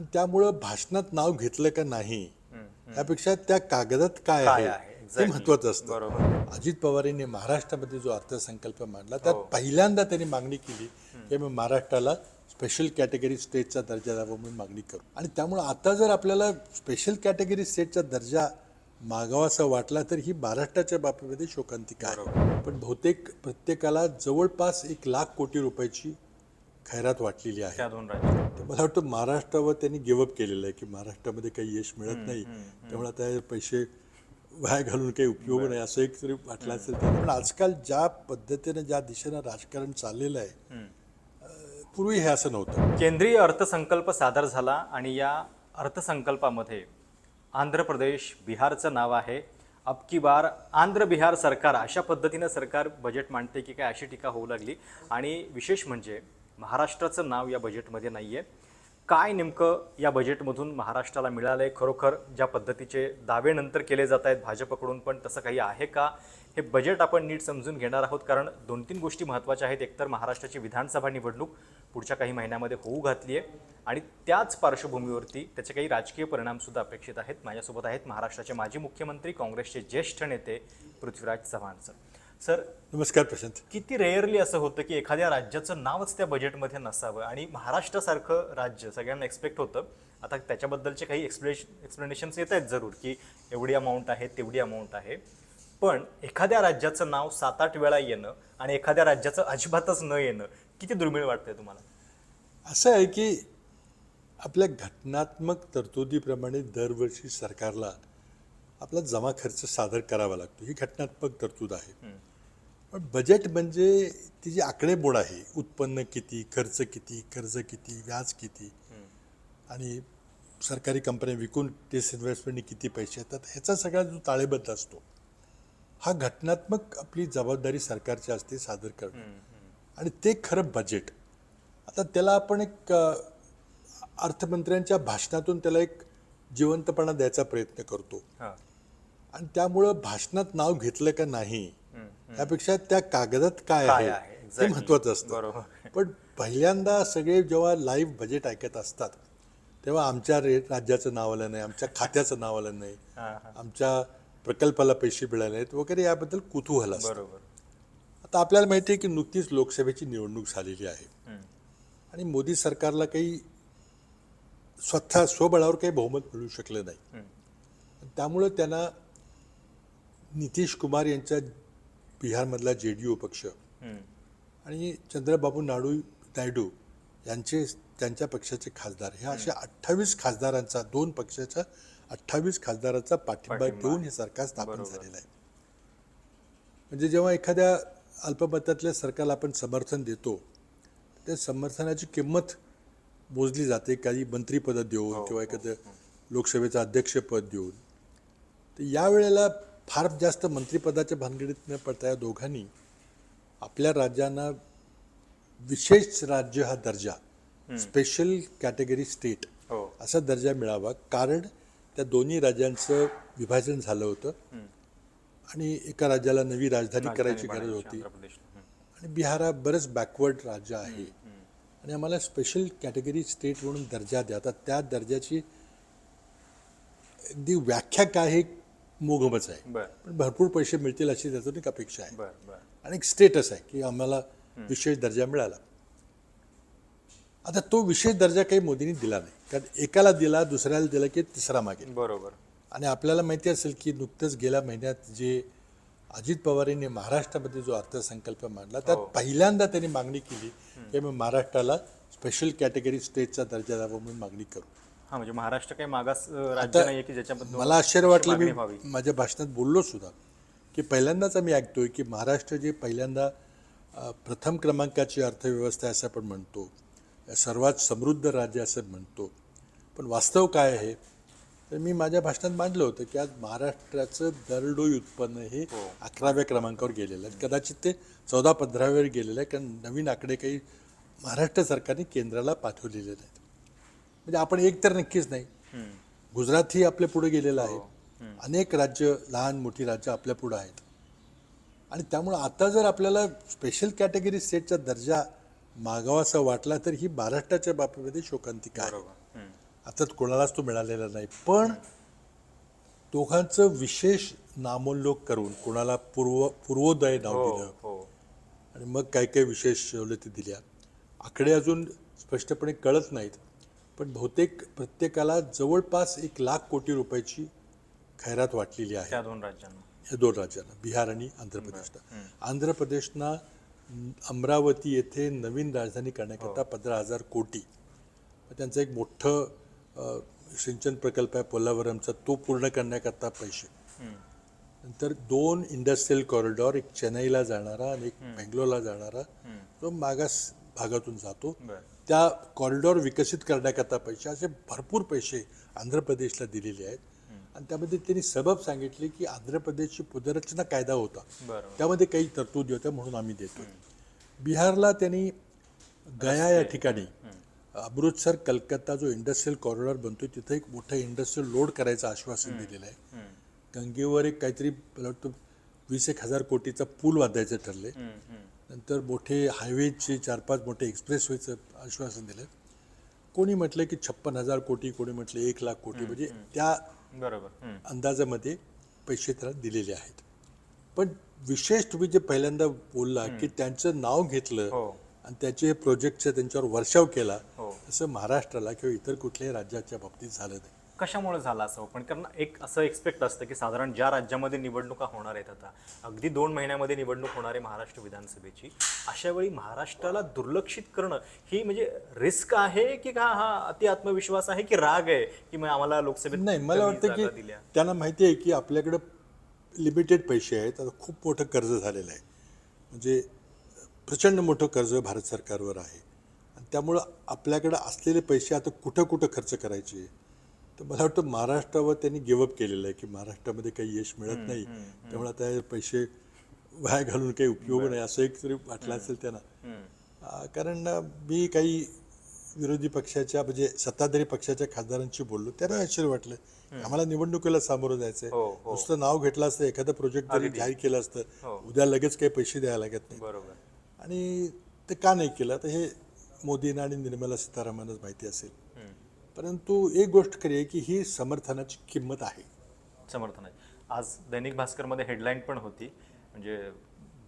आणि त्यामुळं भाषणात नाव घेतलं का नाही त्यापेक्षा त्या कागदात काय आहे ते. महत्वाचं असतं. अजित पवार यांनी महाराष्ट्रामध्ये जो अर्थसंकल्प मांडला त्यात पहिल्यांदा त्यांनी मागणी केली की मी महाराष्ट्राला स्पेशल कॅटेगरी स्टेटचा दर्जा द्यावा म्हणून मागणी करू. आणि त्यामुळे आता जर आपल्याला स्पेशल कॅटेगरी स्टेटचा दर्जा मागावासा वाटला तर ही महाराष्ट्राच्या बाबतीमध्ये शोकांतिका आहे. पण बहुतेक प्रत्येकाला जवळपास एक लाख कोटी रुपयाची खैरात वाटलेली आहे. त्या दोन राज्य तर मला वाटतं महाराष्ट्रावर त्यांनी गिवअप केलेलं आहे की महाराष्ट्रामध्ये काही यश मिळत नाही. त्यामुळे आता हे पैसे वाया घालून काही उपयोग नाही असं एक तरी वाटलं असेल. पण आजकाल ज्या पद्धतीने ज्या दिशेनं राजकारण चाललेलं आहे पूर्वी हे असं नव्हतं. केंद्रीय अर्थसंकल्प सादर झाला आणि या अर्थसंकल्पामध्ये आंध्र प्रदेश बिहारचं नाव आहे. अब की बार आंध्र बिहार सरकार अशा पद्धतीनं सरकार बजेट मांडते की काय अशी टीका होऊ लागली. आणि विशेष म्हणजे महाराष्ट्राचं नाव या बजेटमध्ये नाही आहे काय नेमकं या बजेटमधून महाराष्ट्राला मिळालं आहे खरोखर ज्या पद्धतीचे दावे नंतर केले जात आहेत भाजपकडून पण तसं काही आहे का? हे बजेट आपण नीट समजून घेणार आहोत कारण दोन तीन गोष्टी महत्त्वाच्या आहेत. एकतर महाराष्ट्राची विधानसभा निवडणूक पुढच्या काही महिन्यामध्ये होऊ घातली आहे आणि त्याच पार्श्वभूमीवरती त्याचे काही राजकीय परिणामसुद्धा अपेक्षित आहेत. माझ्यासोबत आहेत महाराष्ट्राचे माजी मुख्यमंत्री काँग्रेसचे ज्येष्ठ नेते पृथ्वीराज चव्हाण सर सर नमस्कार प्रशांत. किती रेअरली असं होतं की एखाद्या राज्याचं नावच त्या बजेटमध्ये नसावं आणि महाराष्ट्रासारखं राज्य सगळ्यांना एक्सपेक्ट होतं. आता त्याच्याबद्दलचे काही एक्सप्लेशन एक्सप्लेनेशन्स येत आहेत जरूर की एवढी अमाऊंट आहे तेवढी अमाऊंट आहे. पण एखाद्या राज्याचं नाव सात आठ वेळा येणं आणि एखाद्या राज्याचं अजिबातच न येणं किती दुर्मिळ वाटतंय तुम्हाला? असं आहे की आपल्या घटनात्मक तरतुदीप्रमाणे दरवर्षी सरकारला आपला जमा खर्च सादर करावा लागतो. ही घटनात्मक तरतूद आहे. पण बजेट म्हणजे ती जी आकडेमोड आहे उत्पन्न किती खर्च किती कर्ज किती व्याज किती आणि सरकारी कंपन्या विकून डिसइन्व्हेस्टमेंटने किती पैसे येतात ह्याचा सगळा जो ताळेबद्ध असतो हा घटनात्मक आपली जबाबदारी सरकारची असते सादर करणं. आणि ते खरं बजेट. आता त्याला आपण एक अर्थमंत्र्यांच्या भाषणातून त्याला एक जिवंतपणा द्यायचा प्रयत्न करतो. आणि त्यामुळं भाषणात नाव घेतलं का नाही त्यापेक्षा त्या कागदात काय आहे exactly. महत्वाचं असतं. बरोबर. पण पहिल्यांदा सगळे जेव्हा लाईव्ह बजेट ऐकत असतात तेव्हा आमच्या रे राज्याचं नाव आलं नाही आमच्या खात्याचं नाव आलं नाही हां हां. आमच्या प्रकल्पाला पैसे मिळाले नाहीत वगैरे याबद्दल कुतूहल असतं. बरोबर. आता आपल्याला माहिती आहे की नुकतीच लोकसभेची निवडणूक झालेली आहे. आणि मोदी सरकारला काही स्वतः स्वबळावर काही बहुमत मिळू शकलं नाही. त्यामुळं त्यांना नितीश कुमार यांच्या बिहारमधला जे डी यू पक्ष. आणि चंद्रबाबू नायडू नायडू यांचे त्यांच्या पक्षाचे खासदार ह्या अशा अठ्ठावीस खासदारांचा दोन पक्षाच्या अठ्ठावीस खासदारांचा पाठिंबा. देऊन हे सरकार स्थापन. झालेलं आहे म्हणजे जेव्हा एखाद्या अल्पमतातल्या सरकारला आपण समर्थन देतो त्या समर्थनाची किंमत मोजली जाते काही मंत्रिपदं देऊन हो, किंवा एखादं लोकसभेचं अध्यक्षपद देऊन तर यावेळेला फार जास्त मंत्रिपदाच्या भानगडीत न पडता या दोघांनी आपल्या राज्यांना विशेष राज्य हा दर्जा स्पेशल कॅटेगरी स्टेट असा दर्जा मिळावा. कारण त्या दोन्ही राज्यांचं विभाजन झालं होतं. आणि एका राज्याला नवी राजधानी करायची गरज होती. आणि बिहार हा बरंच बॅकवर्ड राज्य आहे. आणि आम्हाला स्पेशल कॅटेगरी स्टेट म्हणून दर्जा द्या. आता त्या दर्जाची अगदी व्याख्या काय हे मोगमच आहे. पण भरपूर पैसे मिळतील अशी त्यातून एक अपेक्षा आहे. आणि एक स्टेटस आहे की आम्हाला विशेष दर्जा मिळाला. आता तो विशेष दर्जा काही मोदींनी दिला नाही. कारण एकाला दिला दुसऱ्याला दिला की तिसरा मागेल बरोबर. आणि आपल्याला माहिती असेल की नुकतंच गेल्या महिन्यात जे अजित पवार यांनी महाराष्ट्रामध्ये जो अर्थसंकल्प मांडला त्यात पहिल्यांदा त्यांनी मागणी केली की मी महाराष्ट्राला स्पेशल कॅटेगरी स्टेटचा दर्जा द्यावा म्हणून मागणी करू. हा म्हणजे महाराष्ट्र काही मागास राज्य नाहीये की ज्याच्याबद्दल मला आश्चर्य वाटलं मी. माझ्या भाषणात बोललो सुद्धा की पहिल्यांदाच आम्ही ऐकतोय की महाराष्ट्र जे पहिल्यांदा प्रथम क्रमांकाची अर्थव्यवस्था आहे असं आपण म्हणतो सर्वात समृद्ध राज्य असं म्हणतो पण वास्तव काय आहे? तर मी माझ्या भाषणात मांडलं होतं की आज महाराष्ट्राचं दरडोई उत्पन्न हे अकराव्या क्रमांकावर गेलेलं आहे. कदाचित ते चौदा पंधराव्यावर गेलेलं आहे कारण नवीन आकडे काही महाराष्ट्र सरकारने केंद्राला पाठवलेले नाहीत. म्हणजे आपण एक तर नक्कीच नाही. गुजरात ही आपल्या पुढे गेलेलं आहे. अनेक राज्य लहान मोठी राज्य आपल्या पुढे आहेत. आणि त्यामुळं आता जर आपल्याला स्पेशल कॅटेगरी स्टेटचा दर्जा मागावासा वाटला तर ही महाराष्ट्राच्या बाबतीमध्ये शोकांतिका आहे. आता कोणालाच तो मिळालेला नाही. पण दोघांचं विशेष नामोल्लोक करून कोणाला पूर्व पूर्वोदय नाव हो दिलं हो. आणि मग काय काय विशेष सवलती दिल्या आकडे अजून स्पष्टपणे कळत नाहीत. पण बहुतेक प्रत्येकाला जवळपास एक लाख कोटी रुपयाची खैरात वाटलेली आहे. त्या दोन राज्यांना. या दोन राज्यांना बिहार आणि आंध्र प्रदेशला आंध्र प्रदेशना अमरावती येथे नवीन राजधानी करण्याकरता पंधरा हजार कोटी. त्यांचं एक मोठं सिंचन प्रकल्प आहे पोलावरमचा तो पूर्ण करण्याकरता पैसे. नंतर दोन इंडस्ट्रियल कॉरिडॉर एक चेन्नईला जाणारा आणि एक बेंगलोरला जाणारा जो मागास भागातून जातो. त्या कॉरिडॉर विकसित करण्याकरता पैसे असे भरपूर पैसे आंध्र प्रदेशला दिलेले आहेत. आणि त्यामध्ये त्यांनी सबब सांगितले की आंध्र प्रदेशची पुनर्रचना कायदा होता. त्यामध्ये काही तरतुदी होत्या म्हणून आम्ही देतो बिहारला त्यांनी गया या ठिकाणी अमृतसर कलकत्ता जो इंडस्ट्रियल कॉरिडॉर बनतोय तिथं एक मोठं इंडस्ट्रियल लोड करायचं आश्वासन दिलेलं आहे. गंगेवर एक काहीतरी मला वाटतं वीस एक हजार कोटीचा पूल बांधायचे ठरले नंतर मोठे हायवेचे चार पाच मोठे एक्सप्रेसवेचं आश्वासन दिलं. कोणी म्हटलं की छप्पन हजार कोटी कोणी म्हटलं एक लाख कोटी. म्हणजे त्या बरोबर. अंदाजामध्ये पैसे त्याला दिलेले आहेत. पण विशेष तुम्ही जे पहिल्यांदा बोलला की त्यांचं नाव घेतलं हो. आणि त्याचे प्रोजेक्टचा त्यांच्यावर वर्षाव केला हो. तसं महाराष्ट्राला किंवा इतर कुठल्याही राज्याच्या बाबतीत झालं नाही. कशामुळे झालं असं? पण कारण एक असं एक्सपेक्ट असतं की साधारण ज्या राज्यामध्ये निवडणुका होणार आहेत आता अगदी दोन महिन्यामध्ये निवडणूक होणार आहे महाराष्ट्र विधानसभेची अशा वेळी महाराष्ट्राला दुर्लक्षित करणं ही म्हणजे रिस्क आहे की का हा अति आत्मविश्वास आहे की राग आहे की मग आम्हाला लोकसभेत नाही मला वाटतं की दिल्या त्यांना माहिती आहे की आपल्याकडं लिमिटेड पैसे आहेत आता खूप मोठं कर्ज झालेलं आहे. म्हणजे प्रचंड मोठं कर्ज भारत सरकारवर आहे. आणि त्यामुळं आपल्याकडं असलेले पैसे आता कुठं कुठं खर्च करायचे? तर मला वाटतं महाराष्ट्रावर त्यांनी गिवअप केलेलं आहे की महाराष्ट्रामध्ये काही यश मिळत नाही. त्यामुळे आता हे पैसे वाया घालून काही उपयोग नाही असं एक तरी वाटलं असेल त्यांना. कारण मी काही विरोधी पक्षाच्या म्हणजे सत्ताधारी पक्षाच्या खासदारांशी बोललो त्यांना आश्चर्य वाटलं आम्हाला निवडणुकीला सामोरं जायचंय. हो हो. नुसतं नाव घेतलं असतं एखादं प्रोजेक्ट जरी जाहीर केलं हो. असतं उद्या लगेच काही पैसे द्यायला लागत नाही. आणि ते का नाही केलं? तर हे मोदींना आणि निर्मला सीतारामनच माहिती असेल. परंतु एक गोष्ट खरी आहे की ही समर्थनाची किंमत आहे. समर्थन आहे. आज दैनिक भास्करमध्ये हेडलाईन पण होती. म्हणजे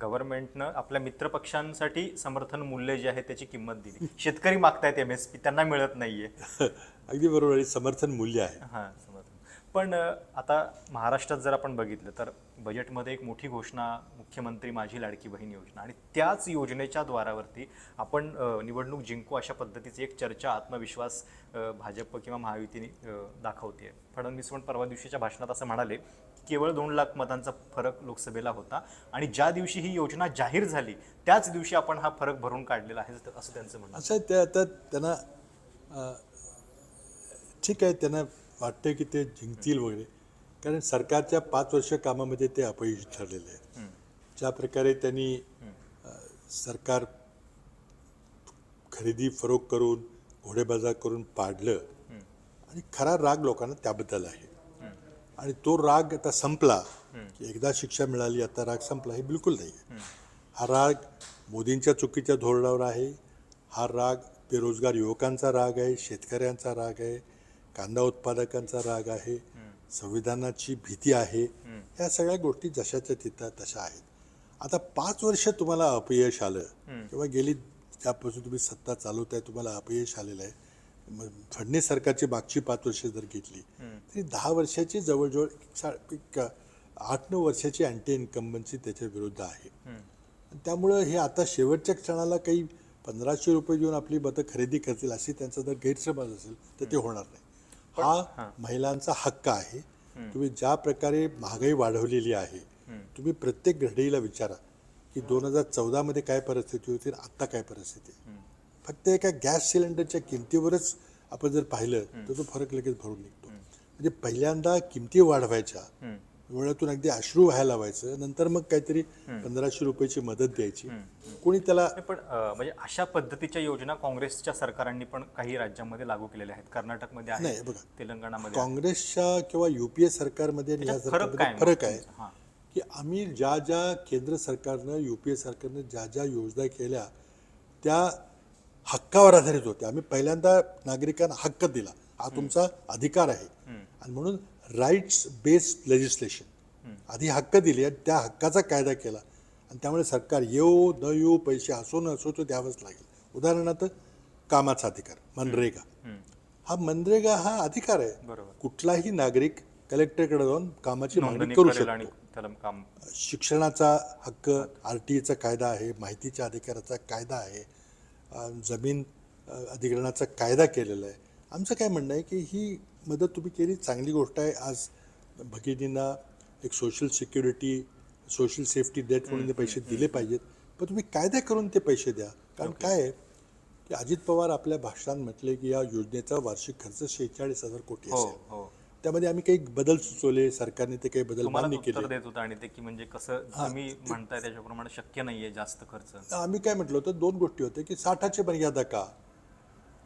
गव्हर्नमेंटनं आपल्या मित्रपक्षांसाठी समर्थन मूल्य जे आहे त्याची किंमत दिली. शेतकरी मागतायत एम एस पी त्यांना मिळत नाहीये. अगदी बरोबर आहे समर्थन मूल्य आहे. हां पण आता महाराष्ट्रात जर आपण बघितलं तर बजेटमध्ये एक मोठी घोषणा मुख्यमंत्री माझी लाडकी बहीण योजना आणि त्याच योजनेच्या द्वारावरती आपण निवडणूक जिंकू अशा पद्धतीची एक चर्चा आत्मविश्वास भाजप किंवा महायुतीने दाखवते फडणवीस पण परवा दिवशीच्या भाषणात असं म्हणाले केवळ दोन लाख मतांचा फरक लोकसभेला होता आणि ज्या दिवशी ही योजना जाहीर झाली त्याच दिवशी आपण हा फरक भरून काढलेला आहे असं त्यांचं म्हणणं असं आहे त्यांना ठीक आहे त्यांना वाटतं की ते जिंकतील वगैरे. कारण सरकारच्या पाच वर्ष कामामध्ये ते अपयशी ठरलेले आहेत ज्या प्रकारे त्यांनी सरकार खरेदी फरोख करून घोडेबाजार करून पाडलं. आणि खरा राग लोकांना त्याबद्दल आहे. आणि तो राग आता संपला की एकदा शिक्षा मिळाली आता राग संपला हे बिलकुल नाही. आहे हा राग मोदींच्या चुकीच्या धोरणावर आहे. हा राग बेरोजगार युवकांचा राग आहे शेतकऱ्यांचा राग आहे. कांदा उत्पादकांचा राग आहे संविधानाची भीती आहे या सगळ्या गोष्टी जशाच्या तिथं तशा आहेत. आता पाच वर्ष तुम्हाला अपयश आलं किंवा गेली ज्यापासून तुम्ही सत्ता चालवताय तुम्हाला अपयश आलेलं आहे. फडणीस सरकारची मागची पाच वर्ष जर घेतली तरी दहा वर्षाची जवळजवळ आठ नऊ वर्षाची अँटी इन्कम्बन्सी त्याच्या विरुद्ध आहे. त्यामुळं हे आता शेवटच्या क्षणाला काही पंधराशे रुपये देऊन आपली मतं खरेदी करतील अशी त्यांचा जर गैरसमज असेल तर ते होणार नाही. हा महिलांचा हक्क आहे. तुम्ही ज्या प्रकारे महागाई वाढवलेली आहे तुम्ही प्रत्येक घडीला विचारा की दोन हजार चौदामध्ये काय परिस्थिती होती आणि आत्ता काय परिस्थिती फक्त एका गॅस सिलेंडरच्या किमतीवरच आपण जर पाहिलं तर तो फरक लगेच भरून निघतो. म्हणजे पहिल्यांदा किमती वाढवायच्या डोळ्यातून अगदी अश्रू व्हायला लावायचं. नंतर मग काहीतरी पंधराशे रुपयाची मदत द्यायची. कोणी त्याला पण म्हणजे अशा पद्धतीच्या योजना काँग्रेसच्या सरकारांनी पण काही राज्यांमध्ये लागू केलेल्या आहेत. कर्नाटकमध्ये नाही बघा. तेलंगणामध्ये. काँग्रेसच्या किंवा युपीए सरकारमध्ये आणि या सरकारमध्ये फरक आहे. की आम्ही ज्या ज्या केंद्र सरकारनं युपीए सरकारनं ज्या ज्या योजना केल्या त्या हक्कावर आधारित होत्या. आम्ही पहिल्यांदा नागरिकांना हक्क दिला. हा तुमचा अधिकार आहे. आणि म्हणून राईट्स बेस्ड लेजिस्लेशन आधी हक्क दिले आणि त्या हक्काचा कायदा केला. आणि त्यामुळे सरकार येऊ न येऊ पैसे असो न असो तो द्यावंच लागेल. उदाहरणार्थ कामाचा अधिकार मनरेगा. हा मनरेगा हा अधिकार आहे. कुठलाही नागरिक कलेक्टरकडे जाऊन कामाची मागणी करू शकतो. शिक्षणाचा हक्क आर टी ईचा कायदा आहे माहितीच्या अधिकाराचा कायदा आहे जमीन अधिग्रहणाचा कायदा केलेला आहे. आमचं काय म्हणणं आहे की ही मदत तुम्ही केली. चांगली गोष्ट आहे. आज भगिनींना एक social security social safety date म्हणून ते पैसे दिले पाहिजेत. पण तुम्ही कायदा करून ते पैसे द्या. कारण काय आहे? की अजित पवार आपल्या भाषणात म्हटले की या योजनेचा वार्षिक खर्च शेहेचाळीस हजार कोटी हो असेल. हो. त्यामध्ये आम्ही काही बदल सुचवले. सरकारने ते काही बदल मान्य केले. देत होता आणि ते की म्हणजे कसं तुम्ही म्हणताय त्याच्याप्रमाणे शक्य नाहीये जास्त खर्च. आम्ही काय म्हटलं होतं? दोन गोष्टी होत्या की साठाची मर्यादा का?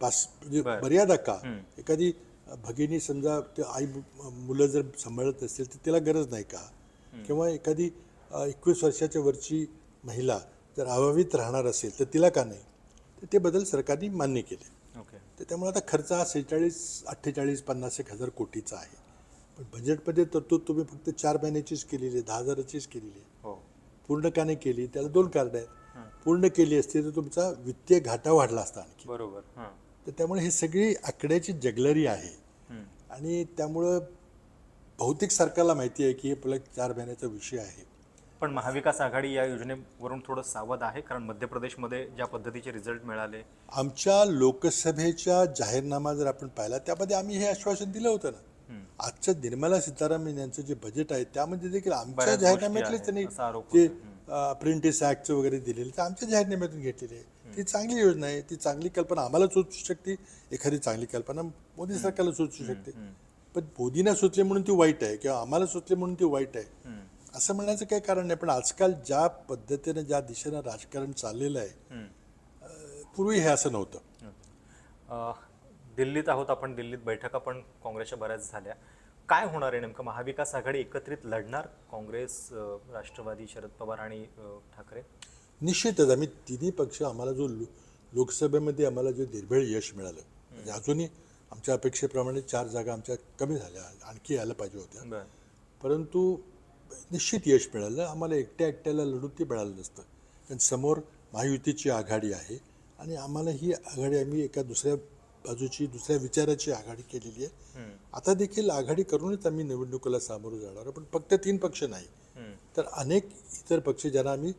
पास म्हणजे. मर्यादा का? एखादी भगिनी समजा ते आई मुलं जर सांभाळत असेल तर तिला गरज नाही का? किंवा एखादी एकवीस वर्षाच्या वरची महिला जर अभावित राहणार असेल तर तिला का नाही? तर ते बदल सरकारने मान्य केले. ओके. तर त्यामुळे आता खर्च हा सेहेचाळीस अठ्ठेचाळीस पन्नास एक हजार कोटीचा आहे. पण बजेटमध्ये तरतूद तुम्ही फक्त चार महिन्याचीच केलेली आहे दहा हजाराचीच केलेली आहे. हो. पूर्ण का नाही केली? त्याला दोन कारण आहेत. पूर्ण केली असती तर तुमचा वित्तीय घाटा वाढला असता आणखी. बरोबर. तर त्यामुळे ही सगळी आकड्याची जगलरी आहे. आणि त्यामुळं बहुतेक सरकारला माहिती आहे की हे आपला चार महिन्याचा विषय आहे. पण महाविकास आघाडी या योजनेवरून थोडं सावध आहे कारण मध्य प्रदेशमध्ये ज्या पद्धतीचे रिझल्ट मिळाले. आमच्या लोकसभेच्या जाहीरनामा जर आपण पाहिला त्यामध्ये आम्ही हे आश्वासन दिलं होतं ना. आजच्या निर्मला सीतारामन यांचं जे बजेट आहे त्यामध्ये देखील आमच्या जाहीरनाम्यातले त्यांनी जे अप्रेंटिस ऍक्टचं वगैरे दिलेले ते आमच्या जाहीरनाम्यातून घेतलेले आहे. ती चांगली योजना आहे ती चांगली कल्पना आम्हाला सुचू शकते एखादी चांगली कल्पना मोदी सरकारला सुचू शकते. पण मोदींना सुचले म्हणून ती वाईट आहे किंवा आम्हाला सुचले म्हणून ती वाईट आहे असं म्हणण्याचं काही कारण नाही. पण आजकाल ज्या पद्धतीने ज्या दिशेनं राजकारण चाललेलं आहे पूर्वी हे असं नव्हतं. दिल्लीत आहोत आपण दिल्लीत बैठका पण काँग्रेसच्या बऱ्याच झाल्या. काय होणार आहे नेमकं? महाविकास आघाडी एकत्रित लढणार काँग्रेस राष्ट्रवादी शरद पवार आणि ठाकरे? निश्चितच आम्ही तिन्ही पक्ष आम्हाला जो लो- लोकसभेमध्ये आम्हाला जे निर्भेळ यश मिळालं म्हणजे अजूनही आमच्या अपेक्षेप्रमाणे चार जागा आमच्या कमी झाल्या आणखी यायला पाहिजे होत्या. परंतु निश्चित यश मिळालं आम्हाला एकट्या एकट्याला लढून ते मिळालं नसतं. कारण समोर महायुतीची आघाडी आहे आणि आम्हाला ही आघाडी आम्ही एका दुसऱ्या बाजूची दुसऱ्या विचाराची आघाडी केलेली आहे. आता देखील आघाडी करूनच आम्ही निवडणुकीला सामोरं जाणार आहोत. पण फक्त तीन पक्ष नाही. तर अनेक इतर पक्ष ज्यांना आम्ही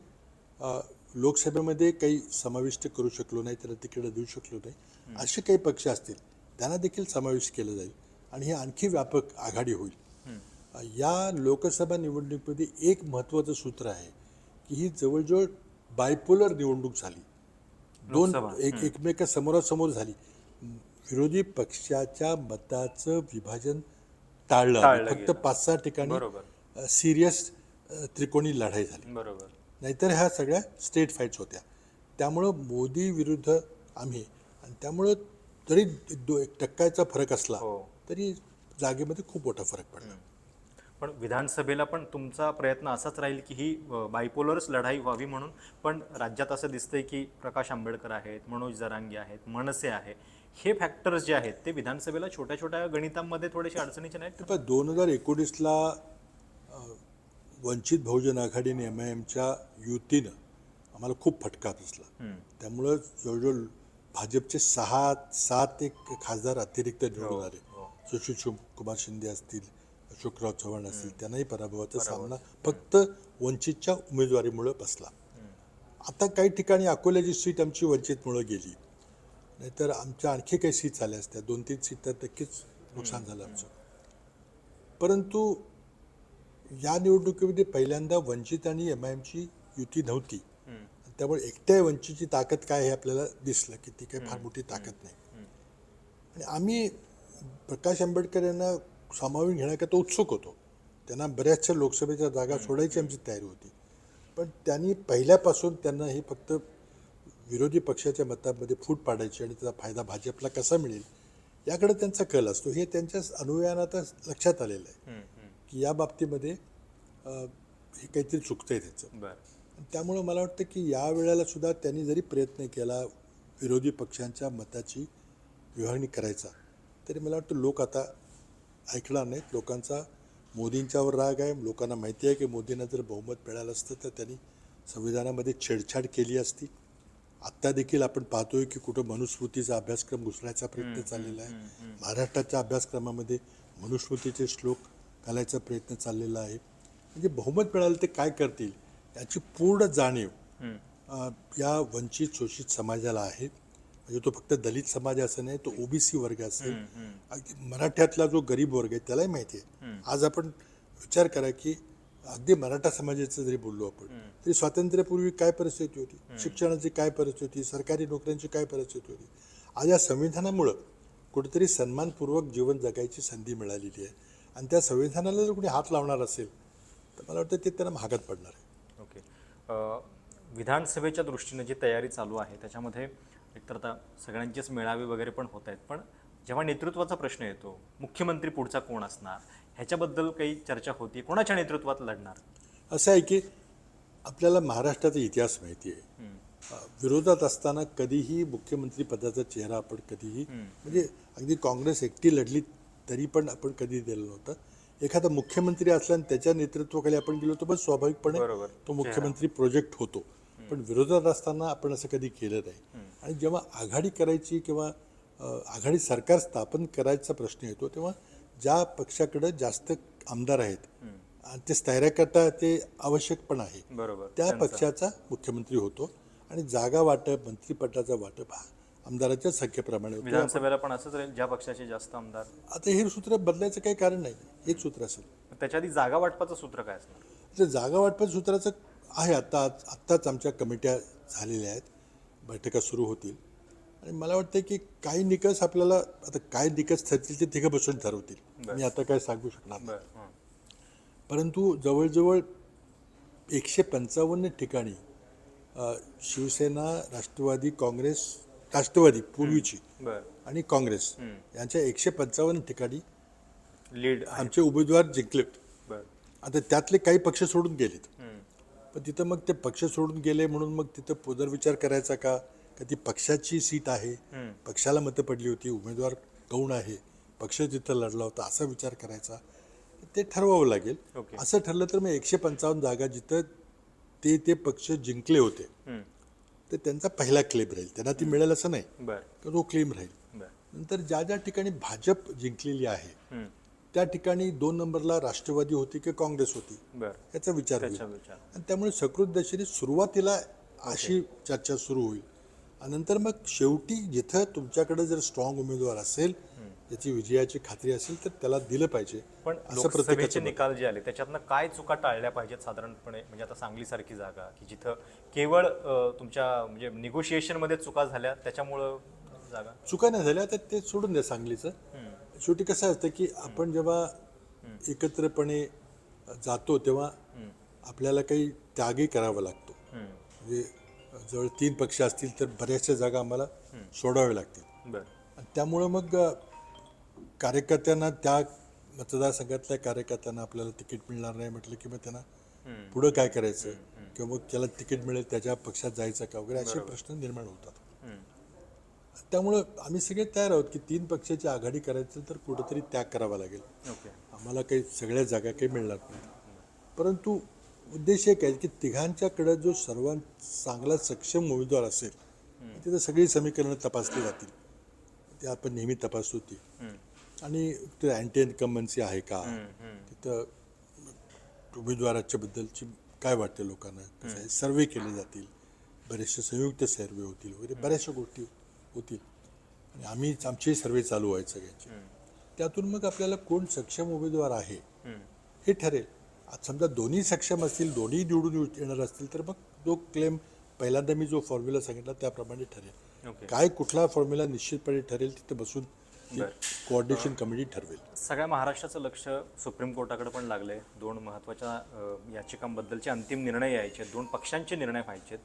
लोकसभेमध्ये काही समाविष्ट करू शकलो नाही त्याला तिकीट देऊ शकलो नाही. असे काही पक्ष असतील त्यांना देखील समावेश केलं जाईल आणि ही आणखी व्यापक आघाडी होईल. या लोकसभा निवडणुकीमध्ये एक महत्त्वाचं सूत्र आहे की ही जवळजवळ बायपोलर निवडणूक झाली. दोन. एक एकमेका समोरासमोर झाली. विरोधी पक्षाच्या मताचं विभाजन टाळलं. फक्त. पाच सहा ठिकाणी सिरियस त्रिकोणी लढाई झाली. बरोबर. नाहीतर ह्या सगळ्या स्टेट फाईट्स होत्या. त्यामुळं मोदी विरुद्ध आम्ही आणि त्यामुळं जरी दो एक टक्क्याचा फरक असला हो. तरी जागेमध्ये खूप मोठा फरक पडला. पण विधानसभेला पण तुमचा प्रयत्न असाच राहील की ही बायपोलर्स लढाई व्हावी म्हणून पण राज्यात असं दिसतंय की प्रकाश आंबेडकर आहेत मनोज जरांगे आहेत मनसे आहे. हे फॅक्टर्स जे आहेत ते विधानसभेला छोट्या छोट्या गणितांमध्ये थोडेसे अडचणीचे नाहीत? पण दोन हजार एकोणीसला वंचित बहुजन आघाडीने एम आय एमच्या युतीनं आम्हाला खूप फटका बसला. त्यामुळं जवळजवळ भाजपचे सहा सात एक खासदार अतिरिक्त निवडून आले. हो. सुशील कुमार शिंदे असतील अशोकराव चव्हाण असतील त्यांनाही पराभवाचा सामना फक्त वंचितच्या उमेदवारीमुळे बसला. आता काही ठिकाणी अकोल्याची सीट आमची वंचितमुळे गेली. नाहीतर आमच्या आणखी काही सीट झाल्या असत्या. दोन तीन सीट तर नक्कीच नुकसान झालं आमचं. परंतु या निवडणुकीमध्ये पहिल्यांदा वंचित आणि एम आय एमची युती नव्हती. त्यामुळे एकट्या वंचितची ताकद काय हे आपल्याला दिसलं की ती काही फार मोठी ताकद नाही. आणि आम्ही प्रकाश आंबेडकर यांना सामावून घेण्याकरता उत्सुक होतो. त्यांना बऱ्याचशा लोकसभेच्या जागा सोडायची आमची तयारी होती. पण त्यांनी पहिल्यापासून त्यांना हे फक्त विरोधी पक्षाच्या मतामध्ये फूट पाडायची आणि त्याचा फायदा भाजपला कसा मिळेल याकडे त्यांचा कल असतो. हे त्यांच्या अनुयायांना आता लक्षात आलेलं आहे. की या बाबतीमध्ये अं, हे काहीतरी चुकतंय त्याचं. बर. आणि त्यामुळं मला वाटतं की या वेळेला सुद्धा त्यांनी जरी प्रयत्न केला विरोधी पक्षांच्या मताची विभागणी करायचा तरी मला वाटतं लोक आता ऐकणार नाहीत. लोकांचा मोदींच्यावर राग आहे. लोकांना माहिती आहे की मोदींना जर बहुमत मिळालं असतं तर त्यांनी संविधानामध्ये छेडछाड केली असती. आत्ता देखील आपण पाहतोय की कुठं मनुस्मृतीचा अभ्यासक्रम घुसण्याचा प्रयत्न चाललेला आहे. महाराष्ट्राच्या अभ्यासक्रमामध्ये मनुस्मृतीचे श्लोक घालायचा प्रयत्न चाललेला आहे. म्हणजे बहुमत मिळालं ते काय करतील? याची पूर्ण जाणीव या वंचित शोषित समाजाला आहे. म्हणजे तो फक्त दलित समाज असं नाही तो ओबीसी वर्ग असेल. अगदी मराठ्यातला जो गरीब वर्ग आहे त्यालाही माहिती आहे. आज आपण विचार करा की अगदी मराठा समाजाचं जरी बोललो आपण तरी स्वातंत्र्यापूर्वी काय परिस्थिती होती? शिक्षणाची काय परिस्थिती? होती सरकारी नोकऱ्यांची काय परिस्थिती होती? आज या संविधानामुळं कुठेतरी सन्मानपूर्वक जीवन जगायची संधी मिळालेली आहे. आणि त्या संविधानाला जर कोणी हात लावणार असेल तर मला वाटतं ते त्यांना महागात पडणार आहे. ओके. विधानसभेच्या दृष्टीने जी तयारी चालू आहे त्याच्यामध्ये एकतर आता सगळ्यांचेच मेळावे वगैरे पण होत आहेत पण जेव्हा नेतृत्वाचा प्रश्न येतो मुख्यमंत्री पुढचा कोण असणार ह्याच्याबद्दल काही चर्चा होती कोणाच्या नेतृत्वात लढणार? असं आहे की आपल्याला महाराष्ट्राचा इतिहास माहिती आहे. विरोधात असताना कधीही मुख्यमंत्री पदाचा चेहरा आपण कधीही म्हणजे अगदी काँग्रेस एकटी लढली तरी पण आपण कधी दिलं नव्हतं. एखादा मुख्यमंत्री असला आणि त्याच्या नेतृत्वाखाली आपण गेलो तर पण स्वाभाविकपणे. तो मुख्यमंत्री प्रोजेक्ट होतो. पण विरोधात असताना आपण असं कधी केलं नाही. आणि जेव्हा आघाडी करायची किंवा आघाडी सरकार स्थापन करायचा प्रश्न येतो तेव्हा ज्या पक्षाकडे जास्त आमदार आहेत आणि ते स्थैर्यकर्ता ते आवश्यक पण आहे. बरोबर. त्या पक्षाचा मुख्यमंत्री होतो. आणि जागा वाटप मंत्रिपदाचा वाटप हा आमदाराच्या संख्येप्रमाणे होतो. विधानसभेला पण असंच राहील ज्या पक्षाचे जास्त आमदार. आता हे सूत्र बदलायचं काही कारण नाही. हेच सूत्र असेल. त्याच्या आधी जागा वाटपाचं सूत्र काय असणार? तर जागा वाटप सूत्राचं आहे आत्ता आत्ताच आमच्या कमिट्या झालेल्या आहेत. बैठका सुरू होतील. आणि मला वाटतं की काही निकष आपल्याला आता काय निकष ठरतील ते तिघं बसून ठरवतील. मी आता काय सांगू शकणार नाही. बरं हं. परंतु जवळजवळ एकशे पंचावन्न ठिकाणी अ, शिवसेना राष्ट्रवादी काँग्रेस राष्ट्रवादी पूर्वीची आणि काँग्रेस. यांच्या एकशे पंचावन्न ठिकाणी लीड आमचे उमेदवार जिंकले बरं. आता त्यातले काही पक्ष सोडून गेलेत. पण तिथं मग ते पक्ष सोडून गेले म्हणून मग तिथं पुनर्विचार करायचा का? का ती पक्षाची सीट आहे? पक्षाला मतं पडली होती उमेदवार गौण आहे पक्ष तिथं लढला होता असा विचार करायचा. ते ठरवावं लागेल. असं ठरलं तर मग एकशे पंचावन्न जागा जिथं ते ते पक्ष जिंकले होते. तर त्यांचा पहिला क्लेम राहील. त्यांना ती मिळेल असं नाही. तर तो क्लेम राहील. नंतर ज्या ज्या ठिकाणी भाजप जिंकलेली आहे हं. त्या ठिकाणी दोन नंबरला राष्ट्रवादी होती की काँग्रेस होती? याचा विचार आणि त्यामुळे सकृत दशेने सुरुवातीला अशी चर्चा सुरू होईल. आणि नंतर मग शेवटी जिथं तुमच्याकडे जर स्ट्रॉंग उमेदवार असेल ज्याची विजयाची खात्री असेल तर त्याला दिलं पाहिजे पण असं लोकसभेचे प्रत्येकाचं. निकाल जे आले त्याच्यातनं काय चुका टाळल्या पाहिजेत साधारणपणे? म्हणजे आता सांगलीसारखी जागा की जिथं केवळ तुमच्या म्हणजे निगोशिएशनमध्ये चुका झाल्या त्याच्यामुळं जागा? चुका नाही झाल्या तर ते सोडून द्या सांगलीचं. शेवटी कसं असतं की आपण जेव्हा एकत्रपणे जातो तेव्हा आपल्याला काही त्यागही करावा लागतो. म्हणजे जवळ तीन पक्ष असतील तर बऱ्याचशा जागा आम्हाला सोडाव्या लागतील. त्यामुळं मग कार्यकर्त्यांना त्या मतदारसंघातल्या कार्यकर्त्यांना आपल्याला तिकीट मिळणार नाही म्हटलं की मग त्यांना पुढं काय करायचं? किंवा मग त्याला तिकीट मिळेल त्याच्या पक्षात जायचं का वगैरे असे प्रश्न निर्माण होतात. त्यामुळं आम्ही सगळे तयार आहोत की तीन पक्षाची आघाडी करायचं तर कुठंतरी त्याग करावा लागेल. ओके. आम्हाला काही सगळ्या जागा काही मिळणार नाही. परंतु उद्देश एक आहे की तिघांच्याकडं जो सर्वात चांगला सक्षम उमेदवार असेल तिथं सगळी समीकरणं तपासली जातील. ते आपण नेहमी तपासतो ती. आणि ते अँटी इन्कम्बन्सी आहे का. तिथं उमेदवाराच्या बद्दलची काय वाटते लोकांना? सर्वे केले जातील. बरेचसे संयुक्त सर्वे होतील वगैरे बऱ्याचशा गोष्टी होतील. आणि आम्ही आमचे सर्वे चालू आहेत सगळ्यांचे. त्यातून मग आपल्याला कोण सक्षम उमेदवार आहे? हं. ठरेल. आज समजा दोन्ही सक्षम असतील दोन्ही निवडून येणार असतील तर मग तो क्लेम पहिल्यांदा मी जो फॉर्म्युला सांगितला त्याप्रमाणे ठरेल. काय कुठला फॉर्म्युला निश्चितपणे ठरेल तिथं बसून. कोऑर्डिनेशन कमिटी ठरवेल. सगळ्या महाराष्ट्राचं लक्ष सुप्रीम कोर्टाकडे पण लागलंय दोन महत्त्वाच्या याचिकांबद्दलचे अंतिम निर्णय यायचे. दोन पक्षांचे निर्णय व्हायचेत.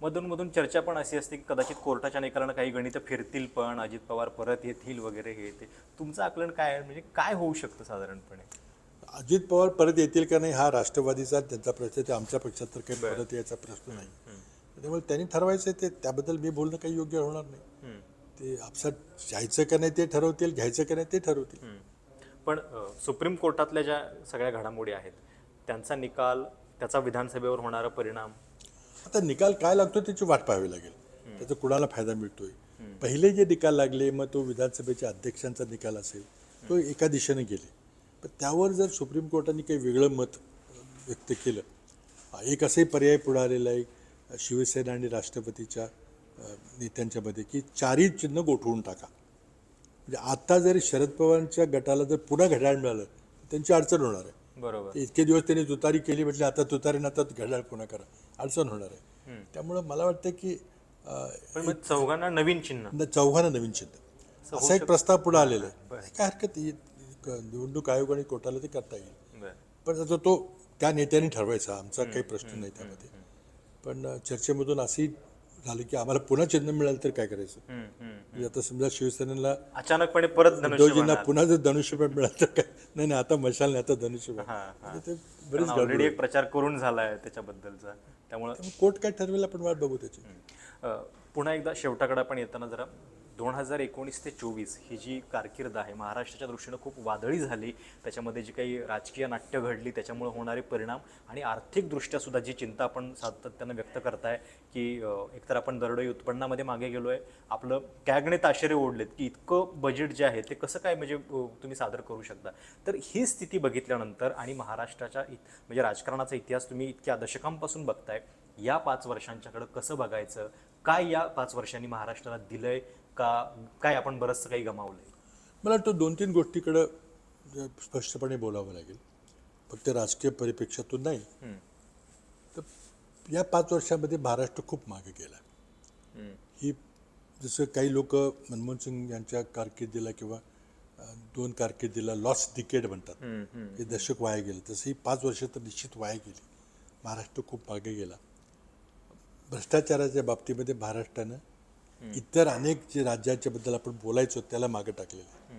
मधून मधून चर्चा पण अशी असते की कदाचित कोर्टाच्या निकालानं काही गणितं फिरतील पण अजित पवार परत येतील वगैरे हे ते. तुमचं आकलन काय आहे? म्हणजे काय होऊ शकतं साधारणपणे? अजित पवार परत येतील का नाही हा राष्ट्रवादीचा त्यांचा प्रश्न ते आमच्या पक्षात तर काही परत यायचा प्रश्न नाही. त्यामुळे त्यांनी ठरवायचं ते. त्याबद्दल मी बोलणं काही योग्य होणार नाही. ते आपसात जायचं का नाही ते ठरवतील घ्यायचं का नाही ते ठरवतील. पण सुप्रीम कोर्टातल्या ज्या सगळ्या घडामोडी आहेत त्यांचा निकाल त्याचा विधानसभेवर होणारा परिणाम. आता निकाल काय लागतो त्याची वाट पाहावी लागेल. त्याचा कुणाला फायदा मिळतोय? पहिले जे निकाल लागले मग तो विधानसभेच्या अध्यक्षांचा निकाल असेल तो एका दिशेने गेले. पण त्यावर जर सुप्रीम कोर्टाने काही वेगळं मत व्यक्त केलं एक असंही पर्याय पुढे आलेला आहे शिवसेना आणि राष्ट्रपतीच्या नेत्यांच्यामध्ये की चारही चिन्ह गोठवून टाका. म्हणजे आता जर शरद पवारांच्या गटाला जर पुन्हा घड्याळ मिळालं त्यांची अडचण होणार आहे. बरोबर. इतके दिवस त्यांनी तुतारी केली म्हटलं आता तुतारी आता घड्याळ पुन्हा करा. अडचण होणार आहे. त्यामुळं मला वाटतं की चौघांना नवीन चिन्ह. न- चौघांना नवीन चिन्ह. असा एक प्रस्ताव पुढे आलेला आहे. काय हरकत निवडणूक आयोग आणि कोर्टाला ते करता येईल. पण तो त्या नेत्यांनी ठरवायचा. आमचा काही प्रश्न नाही त्यामध्ये. पण चर्चेमधून असंही झालं की आम्हाला पुन्हा चिन्ह मिळालं तर काय करायचं. म्हणजे आता समजा शिवसेनेला अचानकपणे परत उद्धवजींना. पुन्हा जर धनुष्यबाण मिळालं तर काय? नाही नाही आता मशाल नाही आता धनुष्यबाण. म्हणजे ते बरेच ऑलरेडी एक प्रचार करून झालाय त्याच्याबद्दलचा. त्यामुळं कोर्ट काय ठरवेल आपण वाट बघू त्याची. पुन्हा एकदा शेवटाकडे आपण येताना जरा दोन हजार एकोणीस ते चोवीस ही जी कारकीर्द आहे महाराष्ट्राच्या दृष्टीनं खूप वादळी झाली. त्याच्यामध्ये जी काही राजकीय नाट्य घडली त्याच्यामुळे होणारे परिणाम आणि आर्थिकदृष्ट्या सुद्धा जी चिंता आपण सातत्यानं व्यक्त करताय की एकतर आपण दरडोई उत्पन्नामध्ये मागे गेलो आहे आपलं कॅगने ताशेरे ओढलेत की इतकं बजेट जे आहे ते कसं काय म्हणजे तुम्ही सादर करू शकता? तर ही स्थिती बघितल्यानंतर आणि महाराष्ट्राच्या इत- म्हणजे राजकारणाचा इतिहास तुम्ही इतक्या दशकांपासून बघताय या पाच वर्षांच्याकडं कसं बघायचं? काय या पाच वर्षांनी महाराष्ट्राला दिलंय? का काय आपण बरंचसं काही गमावलंय? मला वाटतं दोन तीन गोष्टीकडं स्पष्टपणे बोलावं लागेल. फक्त राजकीय परिप्रेक्षातून नाही. तर या पाच वर्षामध्ये महाराष्ट्र खूप मागे गेला. ही जसं काही लोक मनमोहन सिंग यांच्या कारकिर्दीला किंवा दोन कारकिर्दीला लॉस डिकेड म्हणतात. हे दशक वाया गेलं. तसं ही पाच वर्ष तर निश्चित वाया गेली. महाराष्ट्र खूप मागे गेला. भ्रष्टाचाराच्या बाबतीमध्ये महाराष्ट्रानं इतर अनेक जे राज्याच्या बद्दल आपण बोलायचो त्याला मागे टाकलेलं आहे.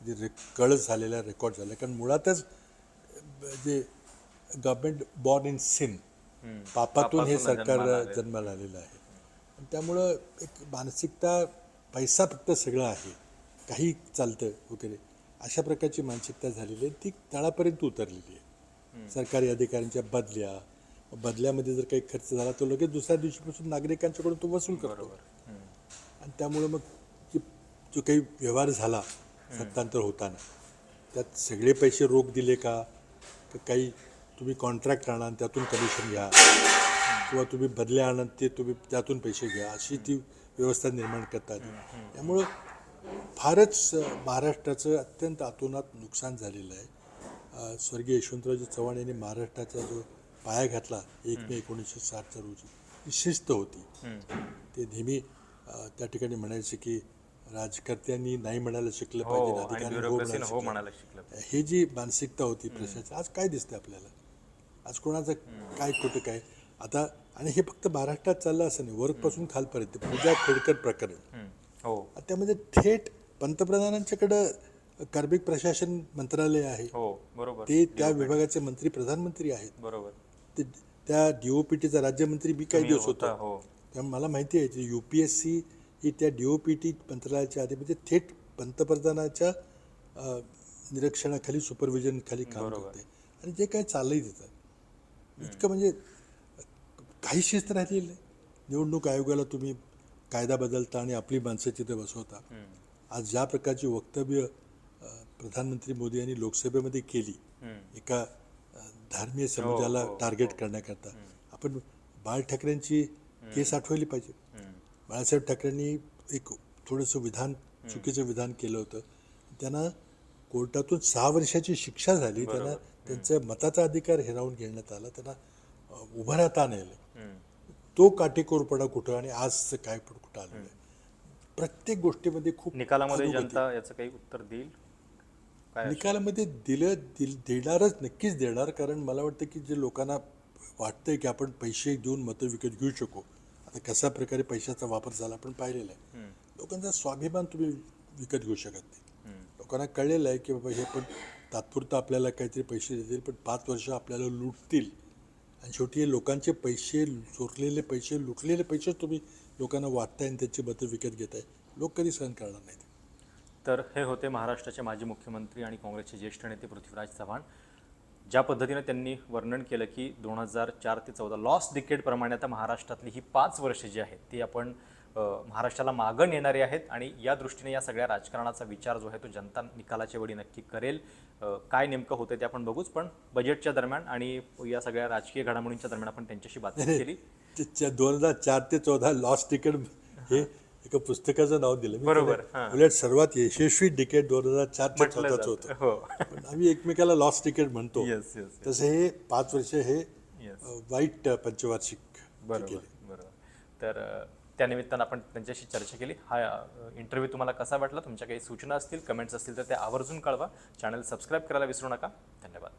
म्हणजे रे कळस झालेला रेकॉर्ड झाला कारण मुळातच जे गव्हर्नमेंट बॉर्न इन सिन पापातून हे सरकार जन्माला आलेलं. आहे. त्यामुळं एक मानसिकता पैसा फक्त सगळं आहे. काही चालतं वगैरे. अशा प्रकारची मानसिकता झालेली आहे. ती तळापर्यंत उतरलेली आहे. सरकारी अधिकाऱ्यांच्या बदल्या बदल्यामध्ये जर काही खर्च झाला तो लगेच दुसऱ्या दिवशीपासून नागरिकांच्याकडून तो वसूल करतो. आणि त्यामुळं मग जे जो काही व्यवहार झाला सत्तांतर होताना त्यात सगळे पैसे रोख दिले का? तर काही तुम्ही कॉन्ट्रॅक्ट आणा त्यातून कमिशन घ्या. किंवा तुम्ही बदल्या आणा ते तुम्ही त्यातून पैसे घ्या. अशी ती व्यवस्था निर्माण करता आली त्यामुळं फारच महाराष्ट्राचं अत्यंत अतोनात नुकसान झालेलं आहे. स्वर्गीय यशवंतरावजी चव्हाण यांनी महाराष्ट्राचा जो पाया घातला एक मे एकोणीसशे साठच्या रोजी ही शिस्त होती. ते नेहमी त्या ठिकाणी म्हणायचे की राजकर्त्यांनी नाही म्हणायला शिकलं हो पाहिजे अधिकाऱ्यांनी हो म्हणायला हो शिकलं. हे जी मानसिकता होती प्रशासन आज काय दिसतं आपल्याला? आज कोणाचं काय कुठं काय? आता आणि हे फक्त महाराष्ट्रात चाललं असं नाही वरपासून खालपर्यंत पूजा खेडकर प्रकरण. हो. त्यामध्ये थेट पंतप्रधानांच्याकडं कार्मिक प्रशासन मंत्रालय आहे. हो बरोबर. ते त्या विभागाचे मंत्री प्रधानमंत्री आहेत. बरोबर. ते त्या डीओपीटीचा राज्यमंत्री मी काही दिवस होता होतो. हो. त्यामुळे मला माहिती आहे की यू पी एस सी ही त्या डीओपीटी मंत्रालयाच्या आधी म्हणजे थेट पंतप्रधानाच्या निरीक्षणाखाली सुपरविजन खाली काम करते. आणि जे काही चाललंय तिथं. इतकं म्हणजे काही शिस्त राहिलेली नाही. निवडणूक आयोगाला तुम्ही कायदा बदलता आणि आपली माणसं तिथे बसवता. आज ज्या प्रकारची वक्तव्य प्रधानमंत्री मोदी यांनी लोकसभेमध्ये केली एका अ, धार्मीय समाजाला टार्गेट करण्याकरता. आपण बाळ ठाकरेंची केस आठवली पाहिजे. बाळासाहेब ठाकरेंनी एक थोडंसं विधान चुकीचं विधान केलं होतं. त्यांना कोर्टातून सहा वर्षाची शिक्षा झाली. त्यांना त्यांचा मताचा अधिकार हिरावून घेण्यात आला. त्यांना उभं राहता नाही आलं तो काटेकोरपणा कुठं आणि आज काय पण कुठं आलेलं आहे प्रत्येक गोष्टीमध्ये खूप निकालामध्ये. जनता याचं काही उत्तर देईल? निकालामध्ये दिलं दिल देणारच नक्कीच देणार. कारण मला वाटतं की जे लोकांना वाटतंय की आपण पैसे देऊन मतं विकत घेऊ शकू. आता कशा प्रकारे पैशाचा वापर झाला आपण पाहिलेला आहे. लोकांचा स्वाभिमान तुम्ही विकत घेऊ शकत नाही. लोकांना कळलेलं आहे की बाबा हे पण तात्पुरतं आपल्याला काहीतरी पैसे देतील पण पाच वर्ष आपल्याला लुटतील. आणि शेवटी हे लोकांचे पैसे चोरलेले पैसे लुटलेले पैसे तुम्ही लोकांना वाटताय आणि त्याची मतं विकत घेताय. लोक कधी सहन करणार नाहीत. तर हे होते महाराष्ट्राचे माजी मुख्यमंत्री आणि काँग्रेसचे ज्येष्ठ नेते पृथ्वीराज चव्हाण. ज्या पद्धतीनं त्यांनी वर्णन केलं की दोन हजार चार ते चौदा लॉस्ट डिकेडप्रमाणे आता महाराष्ट्रातली ही पाच वर्ष जी आहेत ती आपण महाराष्ट्राला मागं नेणारी आहेत आणि या दृष्टीने या सगळ्या राजकारणाचा विचार जो आहे तो जनता निकालाच्या वेळी नक्की करेल. काय नेमकं होतं ते आपण बघूच पण बजेटच्या दरम्यान आणि या सगळ्या राजकीय घडामोडींच्या दरम्यान आपण त्यांच्याशी बातचीत केली. दोन हजार चार ते चौदा लॉस्ट डिकेट हे एका पुस्तकाचं नाव दिलं. बरोबर, हां. उलट सर्वात यशस्वी डिकेट दोन हजार चार ते चौदाचं. होतं. हो. आम्ही एकमेकाला लॉस्ट डिकेट म्हणतो. येस येस तसं हे पाच वर्ष हे वाईट पंचवार्षिक बरोबर तर त्यानिमित्तानं आपण त्यांच्याशी चर्चा केली. हा इंटरव्ह्यू तुम्हाला कसा वाटला? तुमच्या काही सूचना असतील कमेंट्स असतील तर त्या आवर्जून कळवा. चॅनल सबस्क्राईब करायला विसरू नका. धन्यवाद.